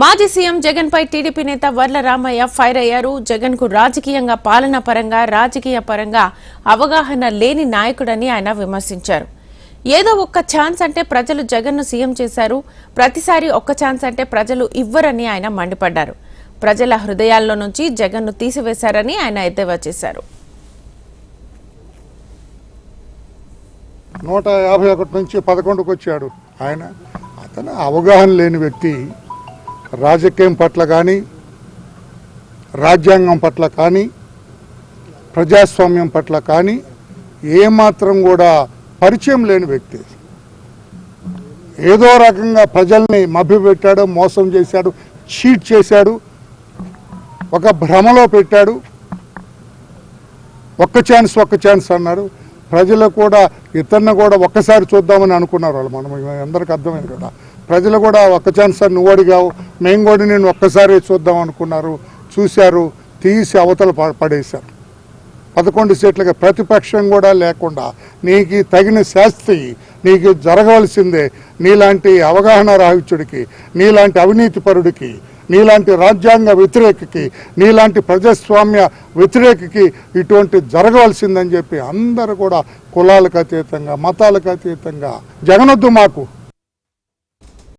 మాజీ సీఎం జగన్ పై టీడీపీ నేత వర్ల రామయ్య ఫైర్ అయ్యారు. జగన్కు రాజకీయంగా పాలన పరంగా రాజకీయ పరంగా అవగాహన లేని నాయకుడని ఆయన విమర్శించారు. ఏదో ఒక్క ఛాన్స్ అంటే ప్రజలు జగన్ను సీఎం చేశారు. ప్రతిసారి ఒక్క ఛాన్స్ అంటే ప్రజలు ఇవ్వరని ఆయన మండిపడ్డారు. ప్రజల హృదయాల్లో నుంచి జగన్ను తీసివేశారని ఆయన ఎద్దేవా చేశారు. నూట యాభై ఒకటి నుంచి పదకొండుకు వచ్చాడు ఆయన. అతను అవగాహన లేని వ్యక్తి. రాజకీయం పట్ల కానీ రాజ్యాంగం పట్ల కానీ ప్రజాస్వామ్యం పట్ల కానీ ఏమాత్రం కూడా పరిచయం లేని వ్యక్తి. ఏదో రకంగా ప్రజల్ని మభ్యపెట్టాడు మోసం చేశాడు చీట్ చేశాడు ఒక భ్రమలో పెట్టాడు. ఒక్క ఛాన్స్ ఒక్క ఛాన్స్ అన్నాడు ప్రజలు కూడా ఇతన్ని కూడా ఒక్కసారి చూద్దామని అనుకున్నారు వాళ్ళు. మనం అందరికి అర్థమైంది కదా. ప్రజలు కూడా ఒక్క ఛాన్స్ సార్ నువ్వు అడిగావు. మేము కూడా నేను ఒక్కసారి చూద్దాం అనుకున్నారు. చూశారు. తీసి అవతల పడేశారు. పదకొండు సీట్లుగా ప్రతిపక్షం కూడా లేకుండా నీకు తగిన శాస్తి నీకు జరగవలసిందే. నీలాంటి అవగాహన రాహిత్యుడికి నీలాంటి అవినీతి పరుడికి నీలాంటి రాజ్యాంగ వ్యతిరేకకి నీలాంటి ప్రజాస్వామ్య వ్యతిరేకకి ఇటువంటి జరగవలసిందని చెప్పి అందరూ కూడా కులాలకు అతీతంగా మతాలకు అతీతంగా జగనొద్దు మాకు.